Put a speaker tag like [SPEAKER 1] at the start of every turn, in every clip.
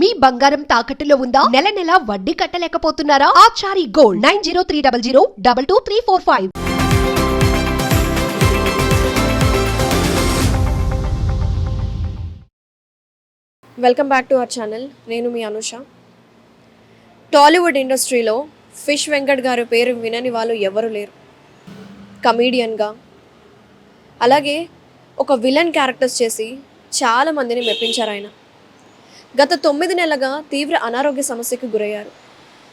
[SPEAKER 1] మీ బంగారం తాకట్టులో ఉందా? నెల నెల వడ్డీ కట్టలేకపోతున్నారా? Achari gold nine zero three double zero double two three four five.
[SPEAKER 2] Welcome back to our channel నేను మీ అనుష. టాలీవుడ్ ఇండస్ట్రీలో ఫిష్ వెంకట్ గారి పేరు వినని వాళ్ళు ఎవరు లేరు. కమీడియన్గా అలాగే ఒక విలన్ క్యారెక్టర్స్ చేసి చాలా మందిని మెప్పించారు ఆయన. గత తొమ్మిది నెలలుగా తీవ్ర అనారోగ్య సమస్యకు గురయ్యారు.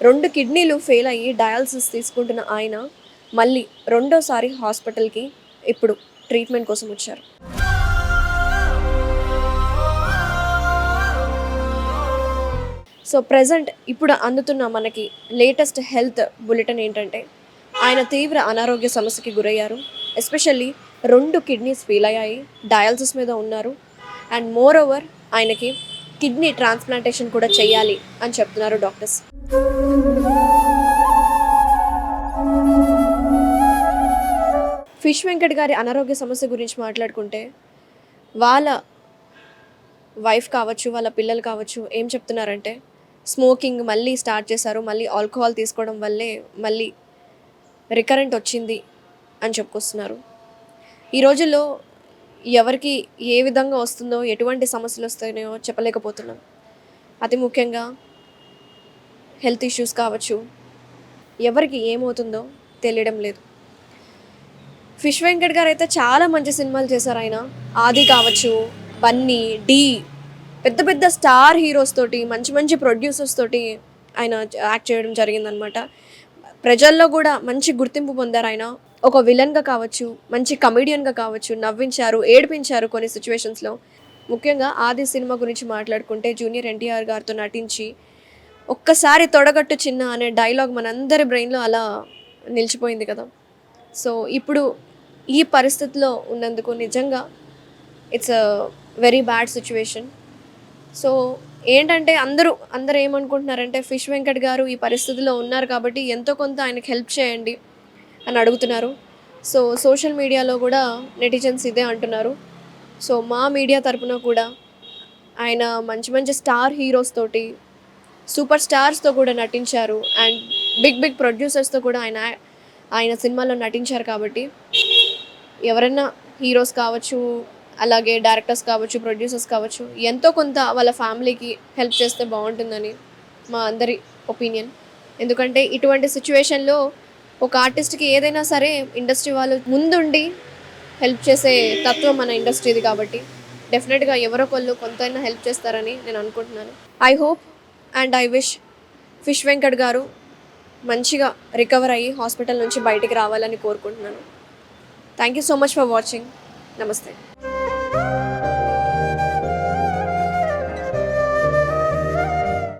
[SPEAKER 2] రెండు కిడ్నీలు ఫెయిల్ అయ్యి డయాలసిస్ తీసుకుంటున్న ఆయన మళ్ళీ రెండోసారి హాస్పిటల్కి ఇప్పుడు ట్రీట్మెంట్ కోసం వచ్చారు. సో ప్రజెంట్ ఇప్పుడు అందుతున్న మనకి లేటెస్ట్ హెల్త్ బులెటిన్ ఏంటంటే ఆయన తీవ్ర అనారోగ్య సమస్యకి గురయ్యారు. ఎస్పెషల్లీ రెండు కిడ్నీస్ ఫెయిల్ అయ్యాయి డయాలసిస్ మీద ఉన్నారు. అండ్ మోర్ ఓవర్ ఆయనకి కిడ్నీ ట్రాన్స్ప్లాంటేషన్ కూడా చేయాలి అని చెప్తున్నారు డాక్టర్స్. ఫిష్ వెంకట్ గారి అనారోగ్య సమస్య గురించి మాట్లాడుకుంటే వాళ్ళ వైఫ్ కావచ్చు వాళ్ళ పిల్లలు కావచ్చు ఏం చెప్తున్నారంటే స్మోకింగ్ మళ్ళీ స్టార్ట్ చేశారు మళ్ళీ ఆల్కహాల్ తీసుకోవడం వల్లే మళ్ళీ రికరెంట్ వచ్చింది అని చెప్పుకొస్తున్నారు. ఈ రోజుల్లో ఎవరికి ఏ విధంగా వస్తుందో ఎటువంటి సమస్యలు వస్తాయో చెప్పలేకపోతున్నాం. అతి ముఖ్యంగా హెల్త్ ఇష్యూస్ కావచ్చు ఎవరికి ఏమవుతుందో తెలియడం లేదు. ఫిష్ వెంకట్ గారు అయితే చాలా మంచి సినిమాలు చేశారు ఆయన. ఆది కావచ్చు బన్నీ డీ పెద్ద పెద్ద స్టార్ హీరోస్ తోటి మంచి మంచి ప్రొడ్యూసర్స్ తోటి ఆయన యాక్ట్ చేయడం జరిగిందనమాట ప్రజల్లో కూడా మంచి గుర్తింపు పొందారు ఆయన. ఒక విలన్గా కావచ్చు మంచి కమెడియన్గా కావచ్చు నవ్వించారు ఏడిపించారు కొన్ని సిచ్యువేషన్స్లో ముఖ్యంగా ఆది సినిమా గురించి మాట్లాడుకుంటే జూనియర్ ఎన్టీఆర్ గారితో నటించి ఒక్కసారి తొడగట్టు చిన్న అనే డైలాగ్ మనందరి బ్రెయిన్లో అలా నిలిచిపోయింది కదా. సో ఇప్పుడు ఈ పరిస్థితిలో ఉన్నందుకు నిజంగా it's a very bad situation so ఏంటంటే అందరూ అందరూ ఏమనుకుంటున్నారంటే ఫిష్ వెంకట్ గారు ఈ పరిస్థితిలో ఉన్నారు కాబట్టి ఎంతో కొంత ఆయనకు హెల్ప్ చేయండి. అని అడుగుతున్నారు. సో సోషల్ మీడియాలో కూడా నెటిజన్స్ ఇదే అంటున్నారు. సో మా మీడియా తరపున కూడా ఆయన మంచి మంచి స్టార్ హీరోస్ తోటి సూపర్ స్టార్స్తో కూడా నటించారు. అండ్ బిగ్ బిగ్ ప్రొడ్యూసర్స్తో కూడా ఆయన ఆయన సినిమాలో నటించారు కాబట్టి ఎవరైనా హీరోస్ కావచ్చు అలాగే డైరెక్టర్స్ కావచ్చు ప్రొడ్యూసర్స్ కావచ్చు ఎంతో కొంత వాళ్ళ ఫ్యామిలీకి హెల్ప్ చేస్తే బాగుంటుందని మా అందరి ఒపీనియన్. ఎందుకంటే ఇటువంటి సిచ్యువేషన్లో ఒక ఆర్టిస్ట్కి ఏదైనా సరే ఇండస్ట్రీ వాళ్ళు ముందుండి హెల్ప్ చేసే తత్వం మన ఇండస్ట్రీది కాబట్టి డెఫినెట్గా ఎవరొకళ్ళు కొంతైనా హెల్ప్ చేస్తారని నేను అనుకుంటున్నాను. I hope and I wish fish Venkat garu మంచిగా రికవర్ అయ్యి హాస్పిటల్ నుంచి బయటికి రావాలని కోరుకుంటున్నాను. Thank you so much for watching నమస్తే